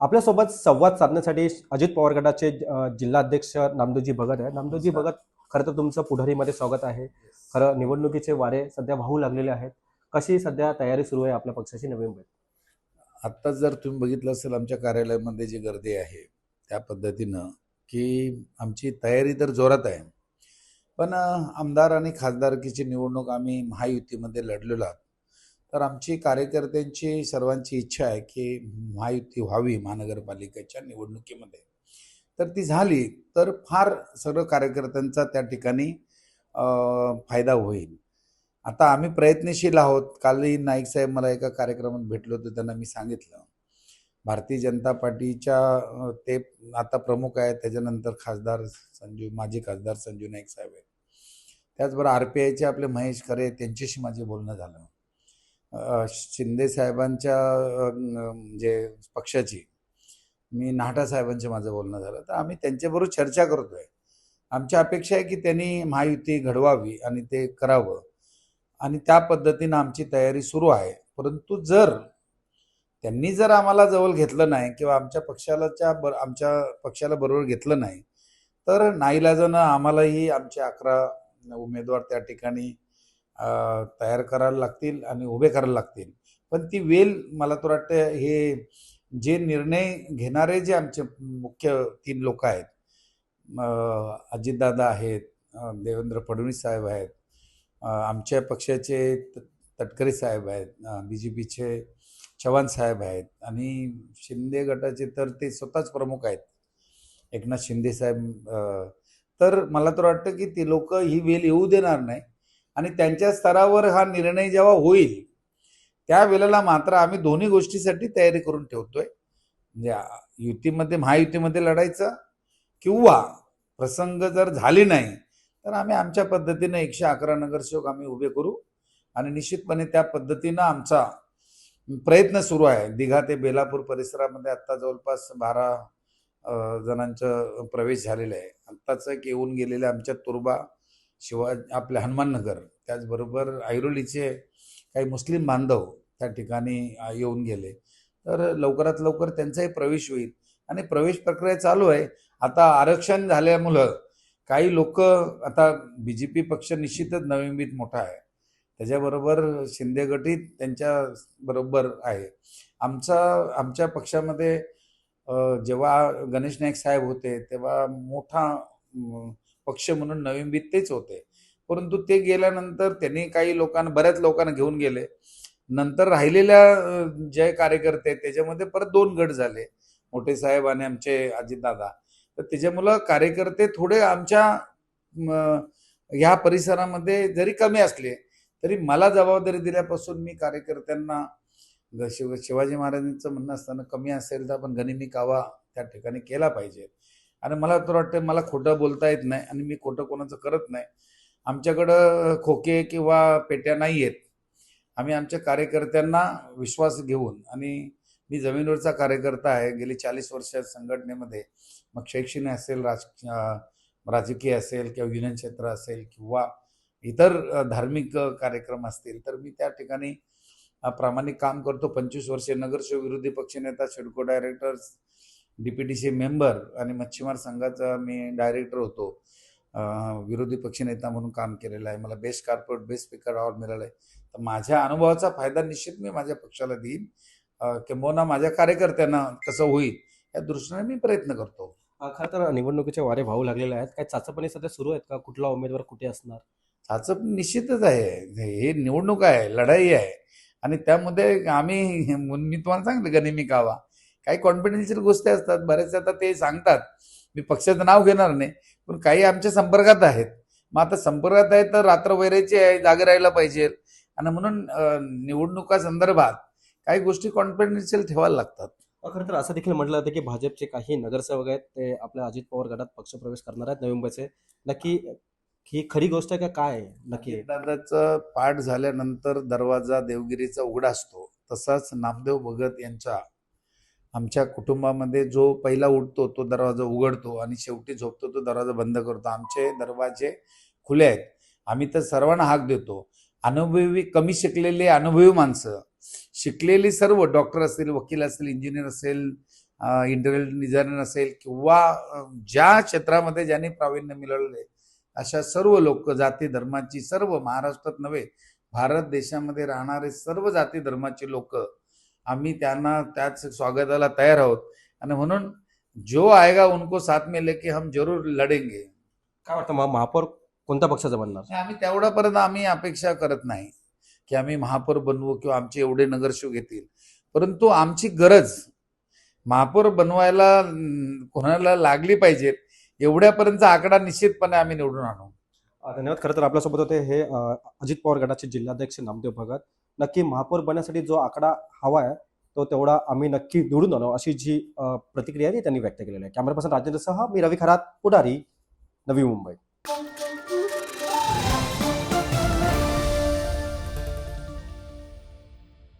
आपल्यासोबत संवाद साधण्यासाठी अजित पवार गटाचे जिल्हाध्यक्ष नामदेवजी भगत आहे नामदेवजी भगत खरं तर तुमचं पुढारीमध्ये स्वागत आहे. खरं निवडणुकीचे वारे सध्या वाहू लागलेले आहेत. कशी सध्या तयारी सुरू आहे आपल्या पक्षाची नवी मुंबईत आत्ताच जर तुम्ही बघितलं असेल आमच्या कार्यालयामध्ये जी गर्दी आहे त्या पद्धतीनं की आमची तयारी तर जोरात आहे. पण आमदार आणि खासदारकीची निवडणूक आम्ही महायुतीमध्ये लढलेलो आहोत. तर आमची कार्यकर्त्यांची सर्वांची इच्छा आहे की महायुती व्हावी महानगरपालिकेच्या निवडणुकीमध्ये. तर ती झाली तर फार सर्व कार्यकर्त्यांचा त्या ठिकाणी फायदा होईल. आता आम्ही प्रयत्नशील आहोत. कालही नाईक साहेब मला एका कार्यक्रमात भेटलो होतो त्यांना मी सांगितलं. भारतीय जनता पार्टीच्या ते आता प्रमुख आहेत. त्याच्यानंतर खासदार संजू माजी खासदार संजू नाईक साहेब आहेत. त्याचबरोबर आर पी आयचे आपले महेश खरे त्यांच्याशी माझे बोलणं झालं. शिंदे साहेबांच्या म्हणजे पक्षाची मी नाटा साहेबांचे माझं बोलणं झालं. तर आम्ही त्यांच्याबरोबर चर्चा करतोय. आमची अपेक्षा आहे की त्यांनी महायुती घडवावी आणि ते करावं. आणि त्या पद्धतीनं आमची तयारी सुरू आहे. परंतु जर त्यांनी जर आम्हाला जवळ घेतलं नाही किंवा आमच्या पक्षालाच्या बर आमच्या पक्षाला बरोबर घेतलं नाही तर नाईलाजानं आम्हालाही आमचे अकरा उमेदवार त्या ठिकाणी तयार करायला लागतील आणि उभे करायला लागतील. पण ती वेल मला तर वाटतं हे जे निर्णय घेणारे जे आमचे मुख्य तीन लोक आहेत अजितदादा आहेत देवेंद्र फडणवीस साहेब आहेत आमच्या पक्षाचे त- तटकरे साहेब आहेत बी जे पीचे चव्हाण साहेब आहेत आणि शिंदे गटाचे तर ते स्वतःच प्रमुख आहेत. एकनाथ शिंदे साहेब तर मला तर वाटतं की ते लोक ही वेल येऊ देणार नाही. आणि त्यांच्या स्तरावर हा निर्णय जेव्हा होईल त्या वेळेला मात्र आम्ही दोन्ही गोष्टीसाठी तयारी करून ठेवतोय. म्हणजे युतीमध्ये महायुतीमध्ये लढायचं किंवा प्रसंग जर झाले नाही तर आम्ही आमच्या पद्धतीनं एकशे अकरा नगरसेवक आम्ही उभे करू आणि निश्चितपणे त्या पद्धतीनं आमचा प्रयत्न सुरू आहे. दिघा ते बेलापूर परिसरामध्ये आत्ता जवळपास बारा जणांचं प्रवेश झालेला आहे. आत्ताच एक येऊन गेलेले आमच्या तुर्बा शिवाजी आपले हनुमाननगर. त्याचबरोबर ऐरोलीचे काही मुस्लिम बांधव त्या ठिकाणी येऊन गेले. तर लवकरात लवकर त्यांचाही प्रवेश होईल. आणि प्रवेश प्रक्रिया चालू आहे. आता आरक्षण झाल्यामुळं काही लोक आता बी जे पी पक्ष निश्चितच नवनिर्मित मोठा आहे. त्याच्याबरोबर शिंदे गटीत त्यांच्या बरोबर आहे. आमचा आमच्या पक्षामध्ये जेव्हा गणेश नाईक साहेब होते तेव्हा मोठा पक्ष म्हणून नवनिर्मित तेच होते. परंतु ते गेल्यानंतर त्यांनी काही लोकांना बऱ्याच लोकांना घेऊन गेले. नंतर राहिलेल्या जे कार्यकर्ते आहेत, त्याच्यामध्ये परत दोन गट झाले. मोठे साहेब आणि आमचे अजितदादा तर त्याच्यामुळं कार्यकर्ते थोडे आमच्या ह्या परिसरामध्ये जरी कमी असले तरी मला जबाबदारी दिल्यापासून मी कार्यकर्त्यांना शिव शिवाजी महाराजांचं म्हणणं असताना कमी असेल तर आपण गनिमी कावा त्या ठिकाणी केला पाहिजे. आणि मला तर वाटतं मला खोटं बोलता येत नाही आणि मी खोटं कोणाचं करत नाही. आमच्याकडं खोके किंवा पेट्या नाही आहेत आम्ही आमच्या कार्यकर्त्यांना विश्वास घेऊन आणि मी जमिनीवरचा कार्यकर्ता आहे. गेली चाळीस वर्ष संघटनेमध्ये मग शैक्षणिक असेल राज राजकीय असेल किंवा युनियन क्षेत्र असेल किंवा इतर धार्मिक कार्यक्रम असतील तर मी त्या ठिकाणी प्रामाणिक काम करतो. पंचवीस वर्षे नगरसेवक विरोधी पक्षनेता शेडको directors D P T C member आणि मच्छीमार संघाचा मी डायरेक्टर होतो. विरोधी पक्षनेता म्हणून काम केलेलं आहे. मला best corporate best speaker award मिळालं आहे. तर माझ्या अनुभवाचा फायदा निश्चित मी माझ्या पक्षाला देईन. किंबहुना माझ्या कार्यकर्त्यांना कसं होईल या दृष्टीने मी प्रयत्न करतो. खरं तर निवडणुकीचे वारे वाहू लागलेले आहेत. काही चाचपणी सध्या सुरू आहेत का? कुठला उमेदवार कुठे असणार? चाचप निश्चितच आहे. हे निवडणूक आहे लढाई आहे. आणि त्यामध्ये आम्ही मी तुम्हाला सांगितलं गनिमी कावा. काही कॉन्फिडेन्शियल गोष्टी असतात. बरेच आता ते सांगतात. मी पक्षाचं नाव घेणार नाही पण काही आमच्या संपर्कात आहेत. मग आता संपर्कात आहे तर रात्र वैरायची आहे जागे राहायला पाहिजे. आणि म्हणून निवडणुका संदर्भात काही गोष्टी कॉन्फिडेन्शियल ठेवायला लागतात. खरं तर असं देखील म्हटलं जातं की भाजपचे काही नगरसेवक आहेत ते आपल्या अजित पवार गटात पक्षप्रवेश करणार आहेत नवी मुंबईचे. नक्की ही खरी गोष्ट आहे का काय? नक्की. दादाचं पाठ झाल्यानंतर दरवाजा देवगिरीचा उघडा असतो तसाच नामदेव भगत यांचा आमच्या कुटुंबामध्ये जो पहिला उठतो तो दरवाजा उघडतो आणि शेवटी झोपतो तो दरवाजा बंद करतो. आमचे दरवाजे खुले आहेत. आम्ही तर सर्वांना हाक देतो. अनुभवी कमी शिकलेले अनुभवी माणसं. शिकलेली सर्व डॉक्टर असेल वकील असेल इंजिनियर असेल इंटरियल डिझायनर असेल किंवा ज्या क्षेत्रामध्ये ज्यांनी प्रावीण्य मिळवले अशा सर्व लोक जाती धर्माची सर्व महाराष्ट्रात नव्हे भारत देशामध्ये राहणारे सर्व जाती धर्माचे लोक आम्ही त्यांना त्याच स्वागताला तयार आहोत. आणि म्हणून जो आएगा उनको साथ में लेके हम जरूर लढेंगे. काय वाटतं मग महापौर कोणत्या पक्षाचा बनणार? आम्ही तेवढ्यापर्यंत आम्ही अपेक्षा करत नाही की आम्ही महापौर बनवू किंवा आमचे एवढे नगरसेवक येतील परंतु आमची गरज महापौर बनवायला कोणाला लागली पाहिजे एवढ्यापर्यंतचा आकडा निश्चितपणे आम्ही निवडून आणू. धन्यवाद. खरं तर आपल्यासोबत होते हे अजित पवार गटाचे जिल्हाध्यक्ष नामदेव भगत. नक्की महापौर बनण्यासाठी जो आकडा हवा आहे तो तेवढा आम्ही नक्की निवडून आलो अशी जी प्रतिक्रिया आहे ती त्यांनी व्यक्त केलेली आहे. कॅमेरा पर्सन राजेंद्रसह मी रवी खरात पुढारी नवी मुंबई.